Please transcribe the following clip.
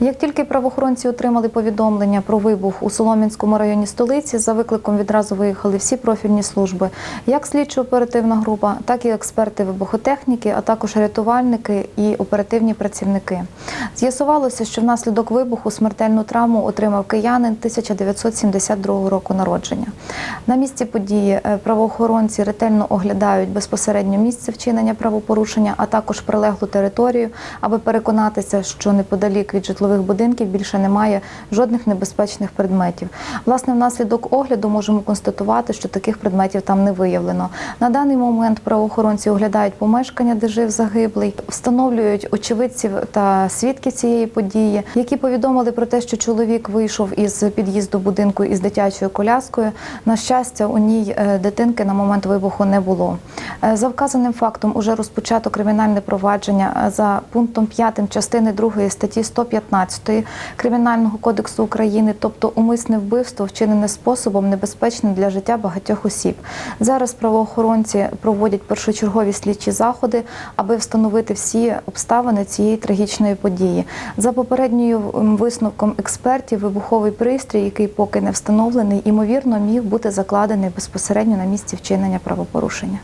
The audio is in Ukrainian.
Як тільки правоохоронці отримали повідомлення про вибух у Солом'янському районі столиці, за викликом відразу виїхали всі профільні служби, як слідчо-оперативна група, так і експерти вибухотехніки, а також рятувальники і оперативні працівники. З'ясувалося, що внаслідок вибуху смертельну травму отримав киянин 1972 року народження. На місці події е, правоохоронці ретельно оглядають безпосередньо місце вчинення правопорушення, а також прилеглу територію, аби переконатися, що неподалік від житлових будинків більше немає жодних небезпечних предметів. Власне, внаслідок огляду можемо констатувати, що таких предметів там не виявлено. На даний момент правоохоронці оглядають помешкання, де жив загиблий, встановлюють очевидців та свідків цієї події, які повідомили про те, що чоловік вийшов із під'їзду будинку із дитячою коляскою. На щастя, у ній е, дитинки на момент вибуху не було. Е, За вказаним фактом уже розпочато кримінальне провадження е, за пунктом 5 частини 2 статті 115 Кримінального кодексу України, тобто умисне вбивство, вчинене способом небезпечним для життя багатьох осіб. Зараз правоохоронці проводять першочергові слідчі заходи, аби встановити всі обставини цієї трагічної події. За попередньою висновком експертів, вибуховий пристрій, який поки не встановлений, імовірно міг бути закладений безпосередньо на місці вчинення правопорушення.